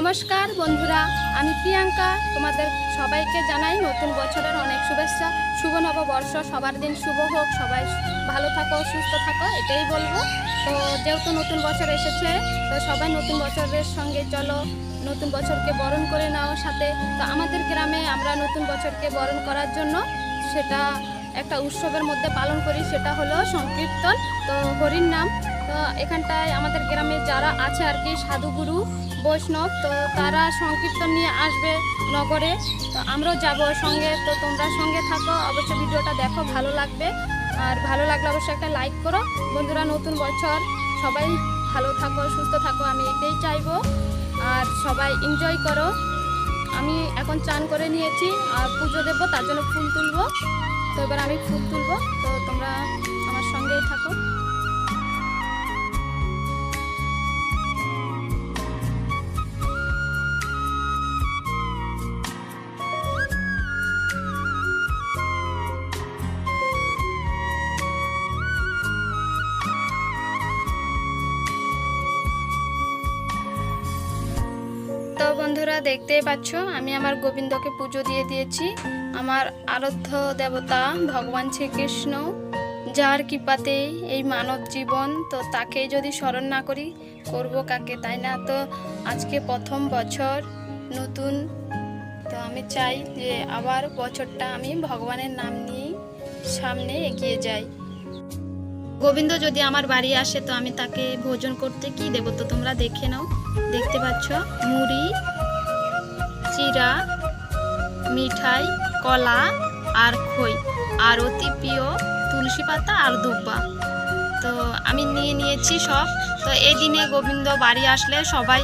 নমস্কার বন্ধুরা, আমি প্রিয়াঙ্কা। তোমাদের সবাইকে জানাই নতুন বছরের অনেক শুভেচ্ছা। শুভ নববর্ষ, সবার দিন শুভ হোক, সবাই ভালো থাকো, সুস্থ থাকো, এটাই বলব। তো যেহেতু নতুন বছর এসেছে, তো সবাই নতুন বছরের সঙ্গে চলো, নতুন বছরকে বরণ করে নাও সাথে। তো আমাদের গ্রামে আমরা নতুন বছরকে বরণ করার জন্য সেটা একটা উৎসবের মধ্যে পালন করি, সেটা হলো সংকীর্তন। তো হরির নাম এখানটায় আমাদের গ্রামে যারা আছে আর কি সাধুগুরু বৈষ্ণব, তো তারা সংকীর্তন নিয়ে আসবে নগরে। তো আমরাও যাব সঙ্গে, তো তোমরা সঙ্গে থাকো, অবশ্যই ভিডিওটা দেখো, ভালো লাগবে। আর ভালো লাগলে অবশ্যই একটা লাইক করো। বন্ধুরা, নতুন বছর, সবাই ভালো থাকো, সুস্থ থাকো, আমি এটাই চাইব। আর সবাই এনজয় করো। আমি এখন চান করে নিয়েছি, আর পুজো দেবো, তার জন্য ফুল তুলবো। তো এবার আমি ফুল তুলবো, তো তোমরা আমার সঙ্গেই থাকো। বন্ধুরা দেখতেই পাচ্ছ, আমি আমার গোবিন্দকে পুজো দিয়ে দিয়েছি। আমার আরাধ্য দেবতা ভগবান শ্রীকৃষ্ণ, যার কৃপাতে এই মানব জীবন, তো তাকে যদি স্মরণ না করি, করব কাকে, তাই না? তো আজকে প্রথম বছর নতুন, তো আমি চাই যে আবার বছরটা আমি ভগবানের নাম নিয়ে সামনে এগিয়ে যাই। গোবিন্দ যদি আমার বাড়ি আসে, তো আমি তাকে ভোজন করতে কি দেবো তো তোমরা দেখে নাও। দেখতে পাচ্ছ, মুড়ি চিরা মিঠাই, কলা আর খই আর অতি প্রিয় তুলসী পাতা আর দুব্বা তো আমি নিয়ে নিয়েছি সব। তো এই দিনে গোবিন্দ বাড়ি আসলে সবাই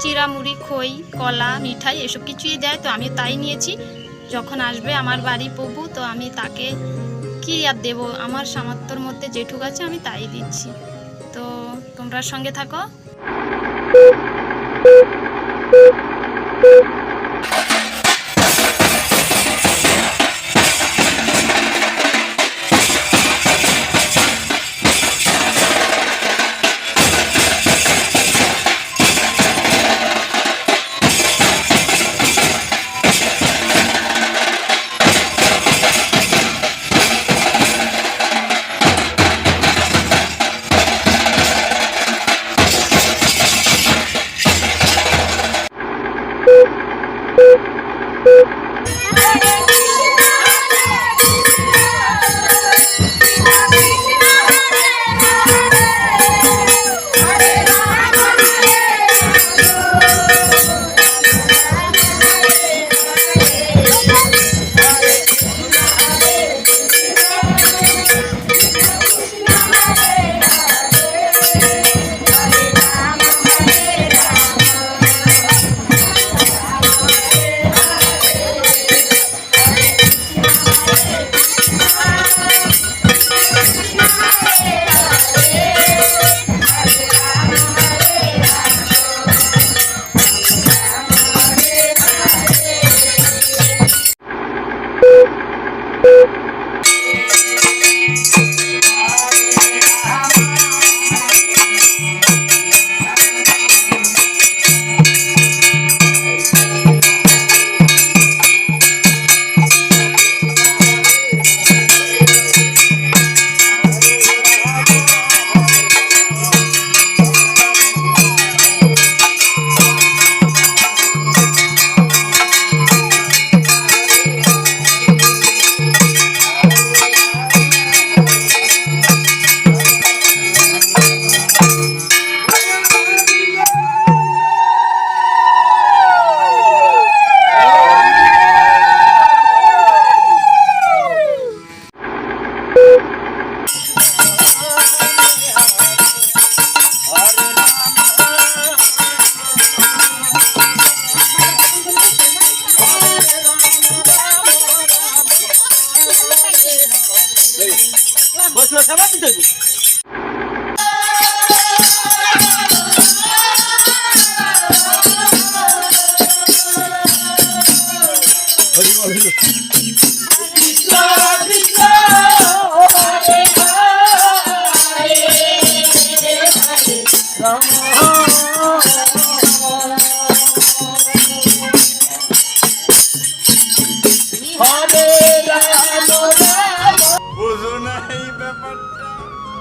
চিরা মুড়ি খই, কলা, মিঠাই এসব কিছুই দেয়। তো আমি তাই নিয়েছি। যখন আসবে আমার বাড়ি প্রভু, তো আমি তাকে কি আর দেবো? আমার সামর্থ্যর মধ্যে যেটুক আছে আমি তাই দিচ্ছি। তো তোমরা সঙ্গে থাকো।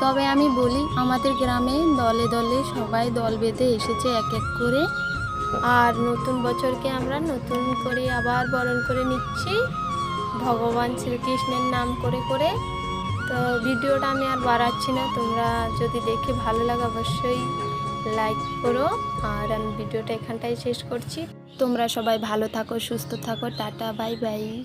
তবে আমি বলি, আমাদের গ্রামে দলে দলে সবাই দল বেঁধে এসেছে এক এক করে। আর নতুন বছরকে আমরা নতুন করে আবার বরণ করে নিচ্ছি। ভগবান শ্রীকৃষ্ণের নাম করে করে। তো ভিডিওটা আমি আর বাড়াচ্ছি না। তোমরা যদি দেখে ভালো লাগে অবশ্যই লাইক করো। আর আমি ভিডিওটা এখানটাই শেষ করছি। তোমরা সবাই ভালো থাকো, সুস্থ থাকো। Tata, bye bye.